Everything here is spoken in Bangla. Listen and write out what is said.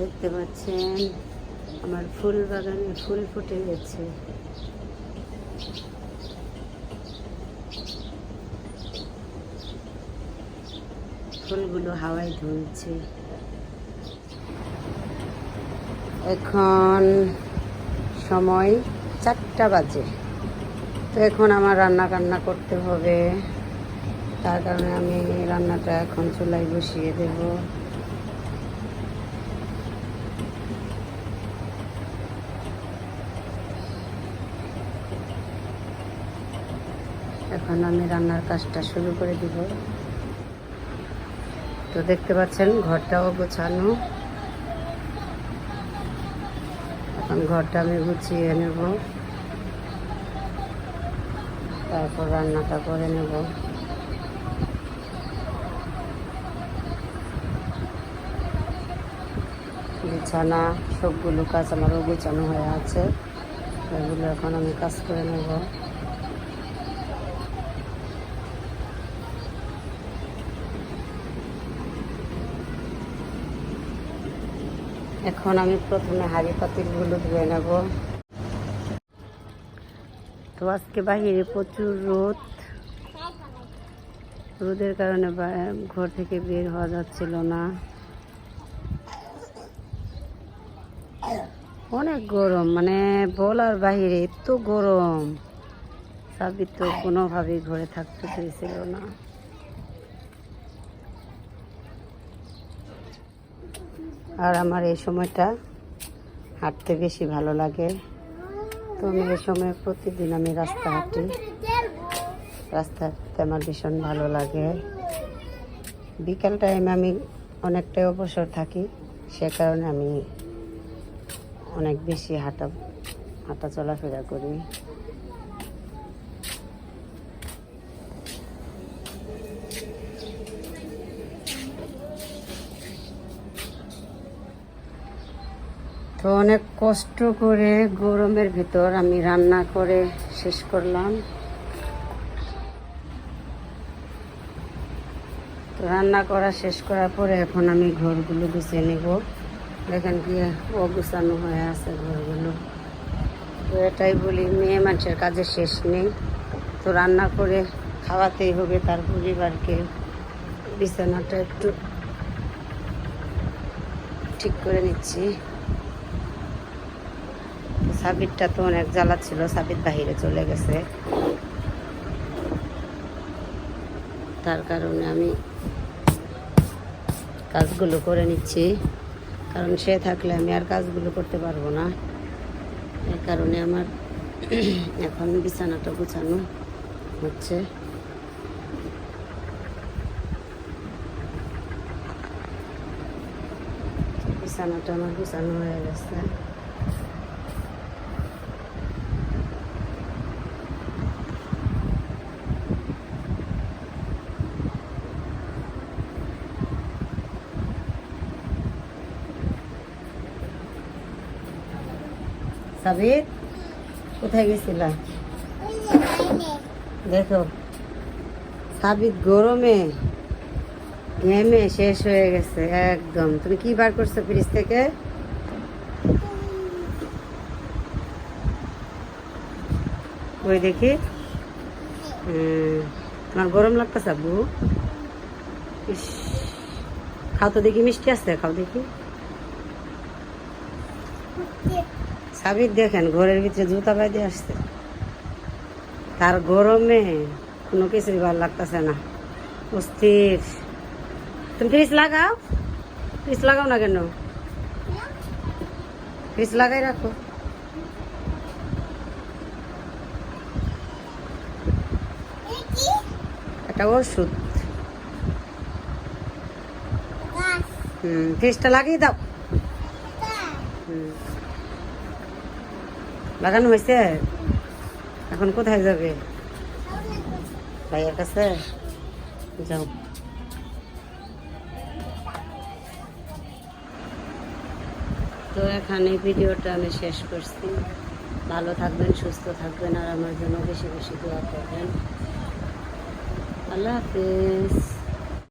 দেখতে পাচ্ছেন, আমার ফুল বাগানে ফুল ফুটে গেছে। ফুলগুলো হাওয়ায় ধুলছে। এখন সময় চারটা বাজে। তো এখন আমার রান্না কান্না করতে হবে। তার কারণে আমি রান্নাটা এখন চুলায় বসিয়ে দেব। এখন আমি রান্নার কাজটা শুরু করে দিব। তো দেখতে পাচ্ছেন, ঘরটাও গোছানো। এখন ঘরটা আমি গুছিয়ে নেব। তারপর রান্নাটা করে নেব। বিছানা, সবগুলো কাজ আমারও গোছানো হয়ে আছে। এগুলো এখন আমি কাজ করে নেব। এখন আমি প্রথমে হাঁড়ি পাতিলগুলো ধুয়ে নেব। তো আজকে বাহিরে প্রচুর রোদ। রোদের কারণে ঘর থেকে বের হওয়া যাচ্ছিল না। অনেক গরম মানে বলার বাহিরে এত গরম। সাবিত কোনোভাবেই ঘরে থাকতে পেরেছিল না। আর আমার এই সময়টা হাঁটতে বেশি ভালো লাগে। তো আমি এই সময় প্রতিদিন আমি রাস্তা হাঁটি। রাস্তা হাঁটতে আমার ভীষণ ভালো লাগে। বিকাল টাইমে আমি অনেকটাই অবসর থাকি, সে কারণে আমি অনেক বেশি হাঁটা হাঁটা চলাফেরা করি। তো অনেক কষ্ট করে গরমের ভিতর আমি রান্না করে শেষ করলাম। তো রান্না করা শেষ করার পরে এখন আমি ঘরগুলো গুছিয়ে নেব। দেখেন কি অগুছানো হয়ে আছে ঘরগুলো। তো এটাই বলি, মেয়ে মানুষের কাজে শেষ নেই। তো রান্না করে খাওয়াতেই হবে তার পরিবারকে। বিছানাটা একটু ঠিক করে নিচ্ছি। সাবিরটা তো অনেক জ্বালা ছিল সাবির বাহিরে চলে গেছে। তার কারণে আমি কাজগুলো করে নিচ্ছি। কারণ সে থাকলে আমি আর কাজগুলো করতে পারব না। এই কারণে আমার এখন বিছানাটা গুছানো হচ্ছে। বিছানাটা আমার গুছানো হয়ে গেছে। সাবির কোথায় গেছিলা? দেখো সাবিত গরমে ঘেমে শেষ হয়ে গেছে একদম। তুমি কি বার করছ ফ্রিজ থেকে? ওই দেখি। তোমার গরম আব্বু? ইস, খাও তো দেখি মিষ্টি আছে খাও দেখি। সাবির দেখেন ঘরের ভিতরে জুতা বাইতে আসছে। তার গরমে কোনো কিছুই ভালো লাগতেছে না। অস্থির। তুমি ফ্রিজ লাগাও। ফ্রিজ লাগাও না কেন? ফ্রিজ লাগাই রাখো। একটা ওষুধ। হুম ফ্রিজটা লাগিয়ে দাও। হুম। লাগানো হয়েছে? এখন কোথায় যাবে? ভাইয়ের কাছে? যাও। তো এখানে ভিডিওটা আমি শেষ করছি। ভালো থাকবেন, সুস্থ থাকবেন, আর আমার জন্য বেশি বেশি দোয়া করবেন। আল্লাহ হাফিজ।